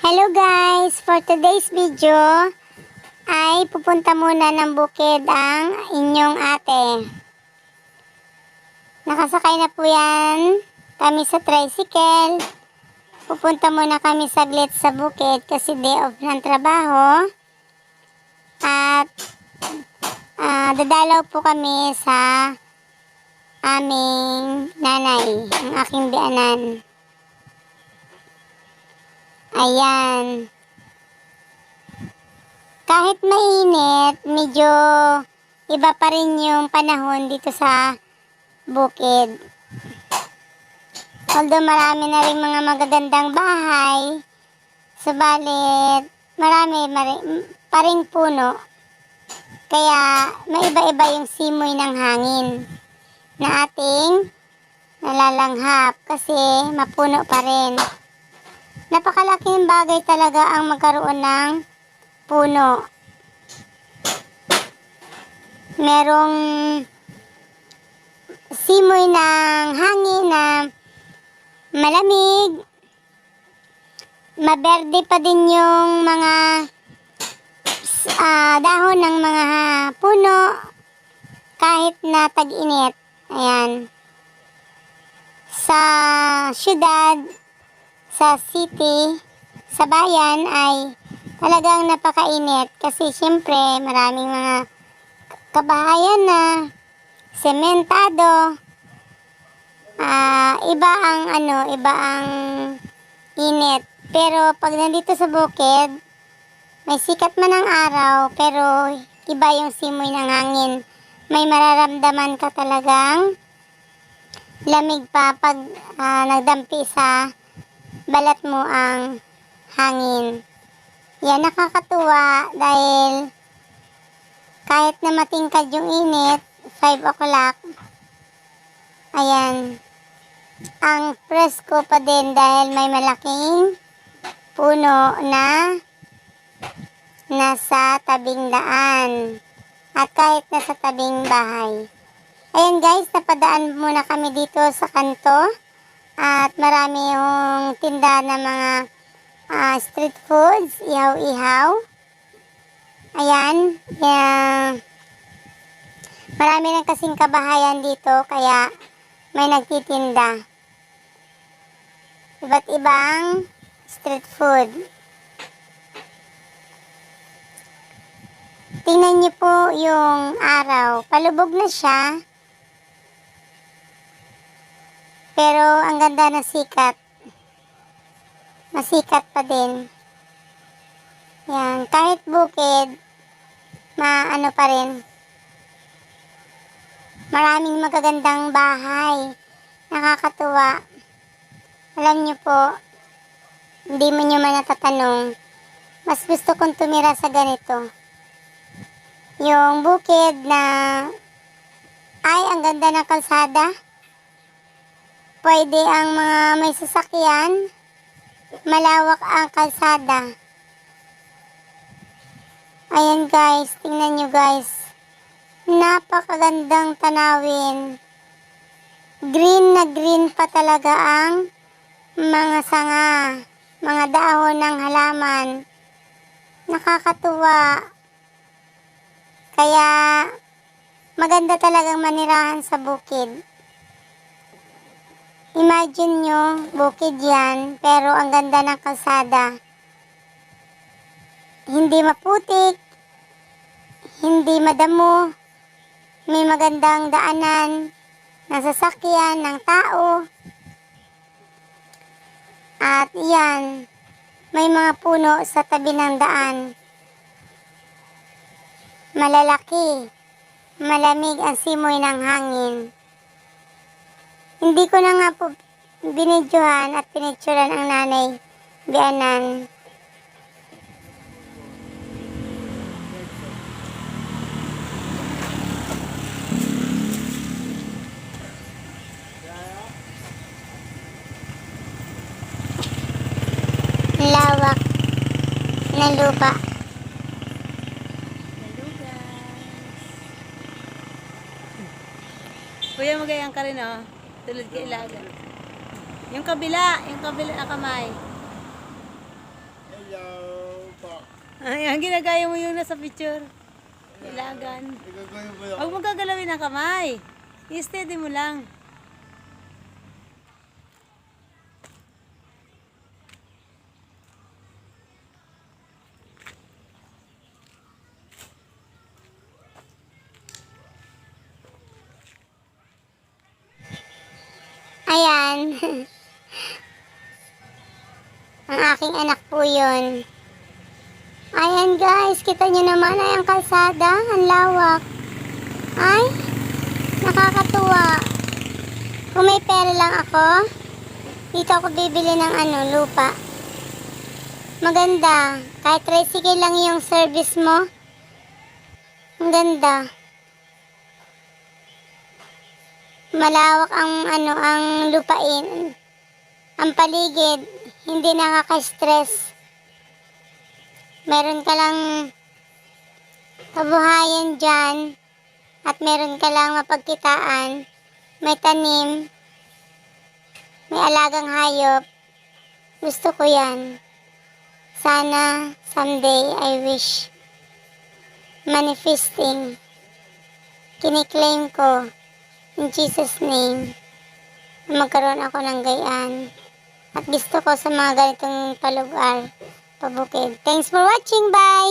Hello guys! For today's video ay pupunta muna ng bukid ang inyong ate. Nakasakay na po yan kami sa tricycle. Pupunta muna kami saglit sa bukid kasi day off ng trabaho. At ah, dadalaw po kami sa aming nanay, ang aking bianan. Ayan. Kahit mainit, medyo iba pa rin yung panahon dito sa bukid. Although marami na rin mga magagandang bahay, subalit marami pa ring puno. Kaya maiba-iba yung simoy ng hangin na ating nalalanghap kasi mapuno pa rin. Napakalaking bagay talaga ang magkaroon ng puno. Merong simoy ng hangin na malamig. Maberde pa din yung mga ah, dahon ng mga puno kahit na tag-init. Ayan. Sa syudad, sa city, sa bayan ay talagang napakainit kasi syempre maraming mga kabahayan na sementado. Ah, iba ang ano, iba ang init. Pero pag nandito sa bukid, may sikat man ang araw, pero iba yung simoy ng hangin. May mararamdaman ka talagang lamig pa pag ah, nagdampi sa balat mo ang hangin. Yan nakakatuwa dahil kahit na matingkad yung init, 5 o'clock, ayan, ang presko pa din dahil may malaking puno na nasa tabing daan at kahit nasa tabing bahay. Ayan guys, napadaan muna kami dito sa kanto. At marami yung tinda ng mga ah, street foods, ihaw-ihaw. Ayan. Yeah. Marami rin kasing kabahayan dito, kaya may nagtitinda. Iba't ibang street food. Tingnan niyo po yung araw. Palubog na siya. Pero ang ganda ng sikat. Masikat pa din. Yan. Kahit bukid, maano pa rin. Maraming magagandang bahay. Nakakatuwa. Alam niyo po, hindi mo niyo man natatanong, mas gusto kong tumira sa ganito. Yung bukid na, ay, ang ganda ng kalsada. Pwede ang mga may sasakyan. Malawak ang kalsada. Ayan guys, tingnan nyo guys. Napakagandang tanawin. Green na green pa talaga ang mga sanga, mga dahon ng halaman. Nakakatuwa. Kaya maganda talagang manirahan sa bukid. Imagine nyo, bukid yan, pero ang ganda ng kalsada. Hindi maputik, hindi madamo, may magandang daanan ng sasakyan, ng tao. At yan, may mga puno sa tabi ng daan. Malalaki, malamig ang simoy ng hangin. Hindi ko na nga po binidyohan at pinicturan ang nanay bianan. Lawak ng lupa. Kuya, magayang ka rin oh. Tulad kay Lala. Yung kabila, yung kabila na kamay. Hello po. Ayan, ginagaya mo yun na sa picture. Ilagan. Huwag mo gagalawin ang kamay. I-steady mo lang. Ayan. ang aking anak po yun. Ayan guys, kita nyo naman ay ang kalsada, ang lawak. Ay, nakakatuwa. Kung may pera lang ako, dito ako bibili ng ano, lupa. Maganda. Kahit tricycle lang yung service mo. Ang ganda. Malawak ang ano ang lupain. Ang paligid, hindi nakaka-stress. Meron ka lang kabuhayan dyan at meron ka lang mapagkitaan. May tanim, may alagang hayop. Gusto ko yan. Sana someday I wish manifesting. Kiniklaim ko in Jesus name na magkaroon ako ng gayaan. At gusto ko sa mga ganitong palugar, pabukid. Thanks for watching. Bye!